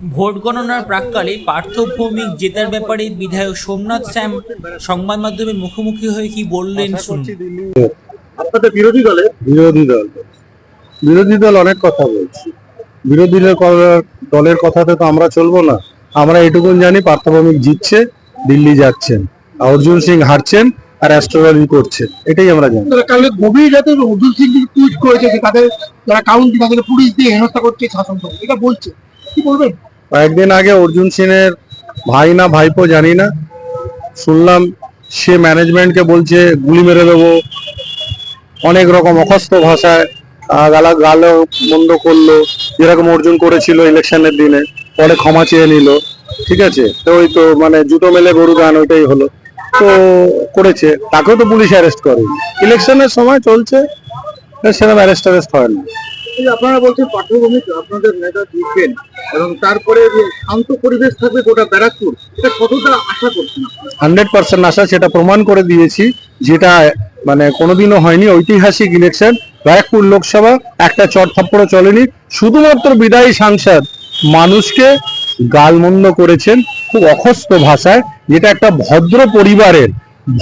Vote গণনার প্রাককালে পার্থ ভৌমিক জেতার ব্যাপারে বিধায়ক সোমনাথ শ্যাম সংবাদ মাধ্যমের মুখোমুখি হয়ে কি বললেন শুনুন। আপনাদের বিরোধী দলে? বিরোধী দল। বিরোধী দল অনেক কথা বলছে। বিরোধী দলের দলের কথাতে তো আমরা চলবো না। আমরা এটুকুন জানি পার্থভৌমিক জিতছে দিল্লি যাচ্ছেন। অর্জুন সিং হারছেন আর অ্যাস্ট্রোলজি করছেন। এটাই আমরা জানি। কালকে গভীর রাতে অর্জুন সিং টুইট করেছে যে তাদের যারা কাউন্টি তাদের পুলিশ দিয়ে হেনস্থা করছে শাসন দল এটা বলছে। কি বলবেন? কয়েকদিন আগে অর্জুন সিংয়ের ভাই না ভাইপো জানি না, শুনলাম সে ম্যানেজমেন্টকে বলছে, গুলি মেরে দেবো। অনেক রকম অখস্ত ভাষায় গালা গালো মন্দ করল, যেরকম অর্জুন করেছিল ইলেকশনের দিনে, পরে ক্ষমা চেয়ে নিল, ঠিক আছে? তো ওই তো মানে জুতো মেলে গরু গান, ওইটাই হলো। তো করেছে, তাকেও তো পুলিশ অ্যারেস্ট করে। ইলেকশনের সময় চলছে, সেরকম অ্যারেস্ট অ্যারেস্ট হয় না। আপনারা বলছেন পাঠ্যভূমি আপনাদের নেতা জিতবেন এবং তারপরে শান্ত পরিবেশ থাকবে গোটা ব্যারাকপুর এটা কতটা আশা করছেন হান্ড্রেড পার্সেন্ট আশা সেটা প্রমাণ করে দিয়েছি, যেটা মানে কোনোদিনও হয়নি, ঐতিহাসিক ইলেকশন ব্যারাকপুর লোকসভা, একটা চট থাপ্পড়ও চলেনি, শুধুমাত্র বিদায়ী সাংসদ মানুষকে গালমন্দ করেছেন, খুব অখস্ত ভাষায়, যেটা একটা ভদ্র পরিবারের,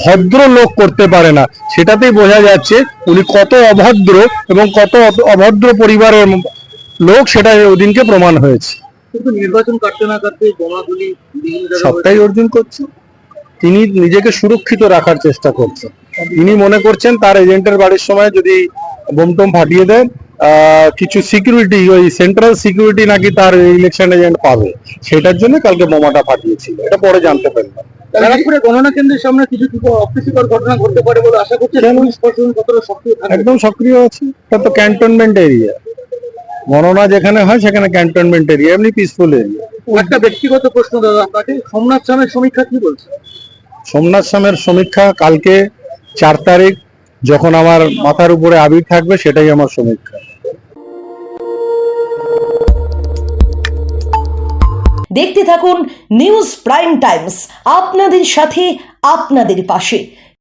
ভদ্র লোক করতে পারে না, সেটাতেই বোঝা যাচ্ছে উনি কত অভদ্র এবং কত অভদ্র পরিবারের লোক সেটা ওদিনকে প্রমাণ হয়েছে। কিন্তু নির্বাচন কাটতে না কাটতে সবটাই অর্জন করছে। তিনি নিজেকে সুরক্ষিত রাখার চেষ্টা করছেন তিনি মনে করছেন তার এজেন্টের বাড়ির সময় যদি বোমটোম ফাটিয়ে দেন আহ, কিছু সিকিউরিটি ওই সেন্ট্রাল সিকিউরিটি নাকি তার ইলেকশন এজেন্ট পাবে। সেটার জন্য কালকে বোমাটা ফাটিয়েছিল। এটা পরে জানতে পারলাম ব্যারাকপুরে গণনা কেন্দ্রের সামনে কিছু অপ্রীতিকর ঘটনা ঘটতে পারে বলে আশা করছে একদম সক্রিয় আছে। এটা তো ক্যান্টনমেন্ট এরিয়া গণনা যেখানে হয় সেখানে ক্যান্টনমেন্ট এরিয়া এমনি পিসফুল এরিয়া একটা ব্যক্তিগত প্রশ্ন দাদা আপনাকে সোমনাথ স্বামীর সমীক্ষা কি বলছে? সোমনাথ স্বামের সমীক্ষা কালকে চার তারিখ যখন আমার মাথার উপরে আবির থাকবে সেটাই আমার সমীক্ষা। দেখতে থাকুন নিউজ প্রাইম টাইমস আপনাদের সাথে আপনাদের পাশে।